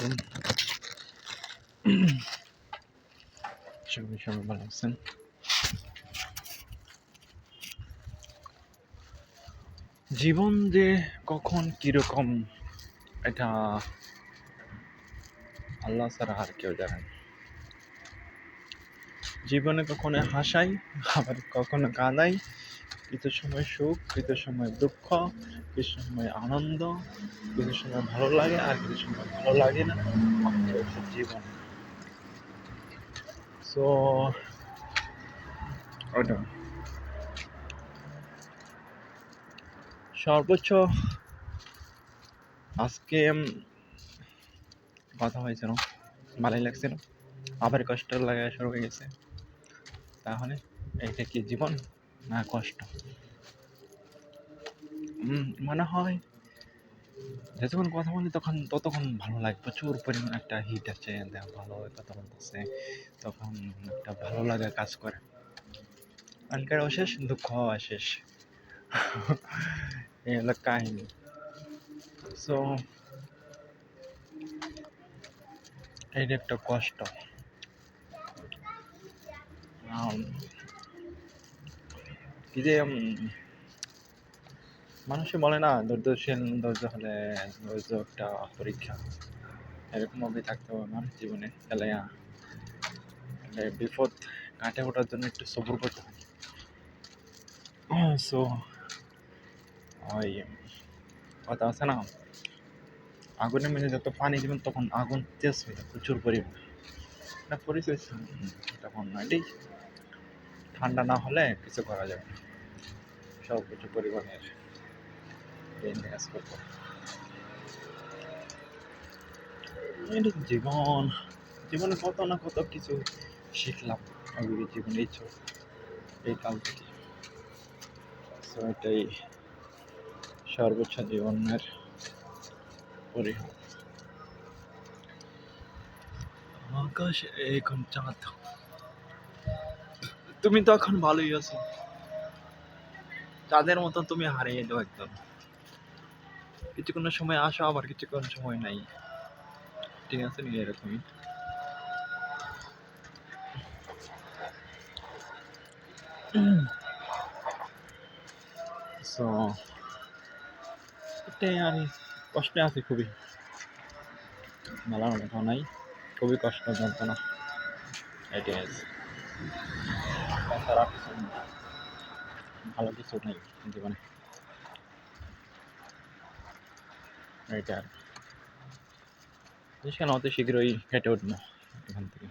আলাইকুম সবাই সবাই ভালো জীবন যে কখন কীরকম? এটা আল্লাহ ছাড়া আর কেউ জানেন জীবনে কখনো হাসাই, আবার কখনো কাঁদাই। কিছু সময় সুখ কিছু সময় দুঃখ কিছু সময় আনন্দ কিছু সময় ভালো লাগে আর কিছু সময় ভালো লাগে না হচ্ছে জীবন। সো ওটা। সর্বোচ্চ আজকে কথা হয়েছিল ভালোই লাগছিল আবার কষ্ট লাগা শুরু হয়ে গেছে। তাহলে এইটা কি জীবন? না, কষ্ট। মনে হয় যতক্ষণ কথা বলি তখন, ততক্ষণ ভালো লাগে। প্রচুর পরিমাণ একটা হিট আছে ভালো কথা বলতেছে, তখন একটা ভালো লাগা কাজ করে। আনকার অশেষ দুঃখ, অশেষ। এই হলো কাহিনী। সো এটা একটা কষ্ট আম, কি যে মানুষে বলে না, ধৈর্যশীল, ধৈর্য হলে ধৈর্য একটা পরীক্ষা। এরকম ভাবে থাকতে হবে মানুষ জীবনে তাহলে বিপদ কাটে ওঠার জন্য একটু সবর করতে হয় সো ওই, কথা আছে না আগুনের মধ্যে যত পানি দিবেন তখন আগুন তেজ হয়ে যায় প্রচুর পরিমাণে। এটা পরিচয় তখন এটাই। ঠান্ডা না হলে কিছু করা যাবে না। সব কিছু করতে জীবন, জীবনে কত না কত কিছু শিখলাম। আমি জীবনে এই এই কাল থেকে। এটাই সর্বোচ্চ জীবনের পরিহার। আকাশ এখন চাঁদ। তুমি তো এখন ভালোই আছো। তাদের মতো তুমি হারিয়ে যাও একদম। কিছুক্ষণ সময় আসো, আবার কিছুক্ষণ সময় নাই। ঠিক আছে নি এরকমই। সো এটাই আর কষ্টে আছি খুবই। মেলা কথা নাই, খুবই কষ্ট যন্ত্রণা। এটাই আছে তাছাড়া কিছু ভালো কিছু নেই জীবনে। এটা আর সেখানে অত শীঘ্রই কেটে উঠবো এখান থেকে।